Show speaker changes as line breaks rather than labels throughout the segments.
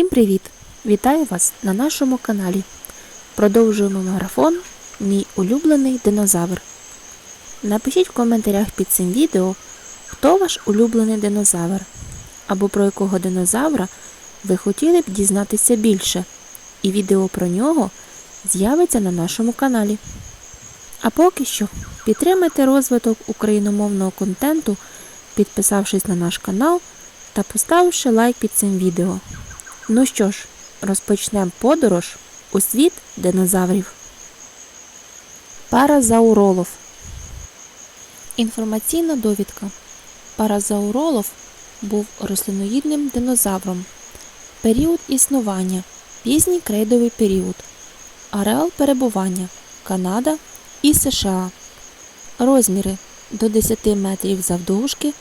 Всім привіт! Вітаю вас на нашому каналі. Продовжуємо марафон Мій улюблений динозавр. Напишіть в коментарях під цим відео, хто ваш улюблений динозавр, або про якого динозавра ви хотіли б дізнатися більше, і відео про нього з'явиться на нашому каналі. А поки що підтримайте розвиток україномовного контенту, підписавшись на наш канал та поставивши лайк під цим відео. Ну що ж, розпочнемо подорож у світ динозаврів. Паразауролов. Інформаційна довідка. Паразауролов був рослиноїдним динозавром. Період існування пізній крейдовий період. Ареал перебування Канада і США. Розміри до 10 метрів завдовжки.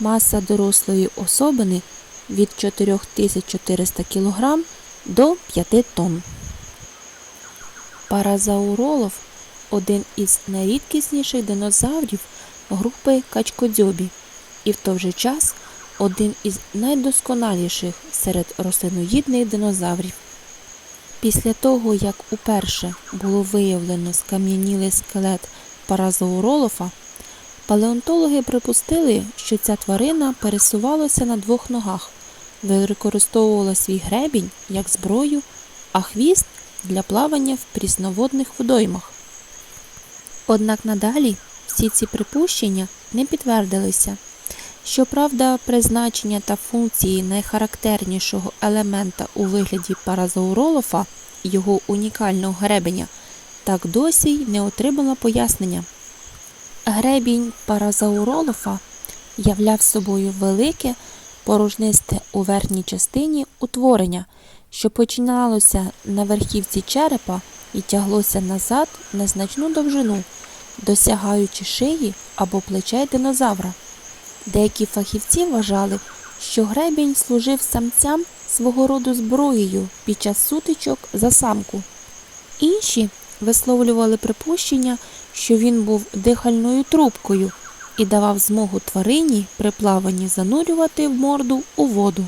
Маса дорослої особини від 4400 кг до 5 тонн. Паразауролов один із найрідкісніших динозаврів групи качкодзьобі і в той же час один із найдосконаліших серед рослиноїдних динозаврів. Після того, як уперше було виявлено скам'янілий скелет паразауролофа, палеонтологи припустили, що ця тварина пересувалася на двох ногах, використовувала свій гребінь як зброю, а хвіст для плавання в прісноводних водоймах. Однак надалі всі ці припущення не підтвердилися. Щоправда, призначення та функції найхарактернішого елемента у вигляді паразауролофа, його унікального гребеня, так досі й не отримала пояснення. Гребінь паразауролофа являв собою велике порожнисте у верхній частині утворення, що починалося на верхівці черепа і тяглося назад на значну довжину, досягаючи шиї або плечей динозавра. Деякі фахівці вважали, що гребінь служив самцям свого роду зброєю під час сутичок за самку. Інші висловлювали припущення, що він був дихальною трубкою і давав змогу тварині при плаванні занурювати в морду у воду.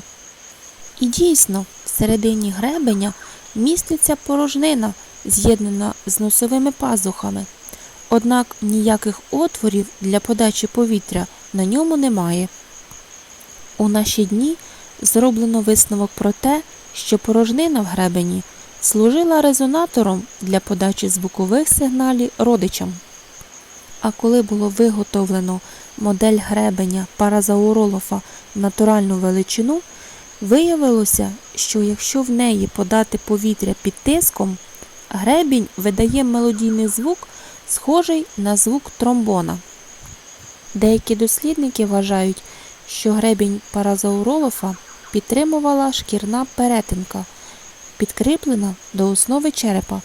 І дійсно, всередині гребеня міститься порожнина, з'єднана з носовими пазухами. Однак ніяких отворів для подачі повітря на ньому немає. У наші дні зроблено висновок про те, що порожнина в гребені служила резонатором для подачі звукових сигналів родичам. А коли було виготовлено модель гребеня паразауролофа в натуральну величину, виявилося, що якщо в неї подати повітря під тиском, гребінь видає мелодійний звук, схожий на звук тромбона. Деякі дослідники вважають, що гребінь паразауролофа підтримувала шкірна перетинка, підкріплена до основи черепа.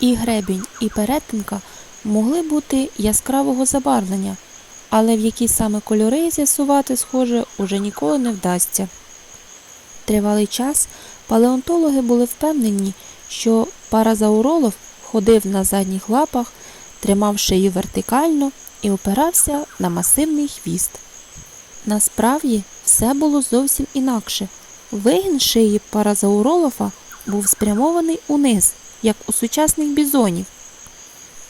І гребінь, і перетинка могли бути яскравого забарвлення, але в які саме кольори з'ясувати, схоже, уже ніколи не вдасться. Тривалий час палеонтологи були впевнені, що паразауролов ходив на задніх лапах, тримав шию вертикально і опирався на масивний хвіст. Насправді все було зовсім інакше. Вигін шиї паразауролофа був спрямований униз, як у сучасних бізонів.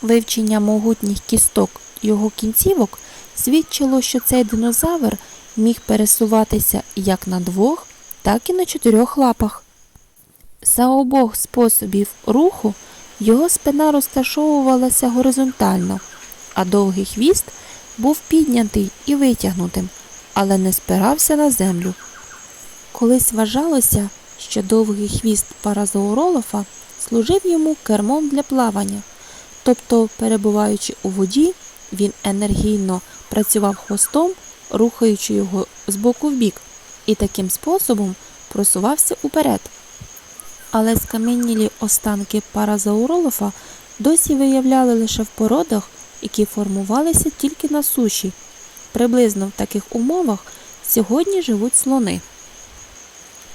Вивчення могутніх кісток його кінцівок свідчило, що цей динозавр міг пересуватися як на двох, так і на чотирьох лапах. За обох способів руху його спина розташовувалася горизонтально, а довгий хвіст був піднятий і витягнутим, але не спирався на землю. Колись вважалося, що довгий хвіст паразауролофа служив йому кермом для плавання, тобто, перебуваючи у воді, він енергійно працював хвостом, рухаючи його з боку в бік, і таким способом просувався уперед. Але скам'янілі останки паразауролофа досі виявляли лише в породах, які формувалися тільки на суші. Приблизно в таких умовах сьогодні живуть слони.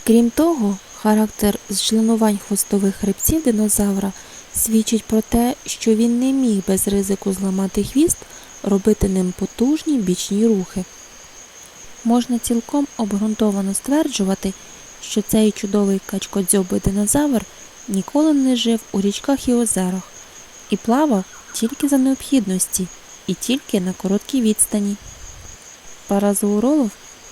Крім того, характер зчленувань хвостових хребців динозавра свідчить про те, що він не міг без ризику зламати хвіст робити ним потужні бічні рухи. Можна цілком обґрунтовано стверджувати, що цей чудовий качкодзьобий динозавр ніколи не жив у річках і озерах і плавав тільки за необхідності і тільки на короткій відстані. Паразауролов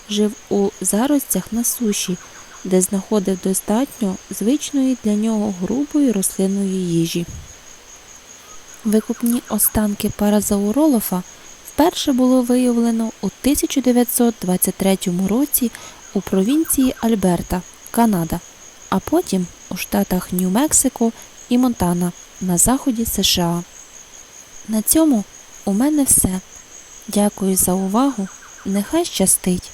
жив у заростях на суші, де знаходив достатньо звичної для нього грубої рослинної їжі. Викупні останки паразауролофа вперше було виявлено у 1923 році у провінції Альберта, Канада, а потім у штатах Нью-Мексико і Монтана на заході США. На цьому у мене все. Дякую за увагу. Нехай щастить!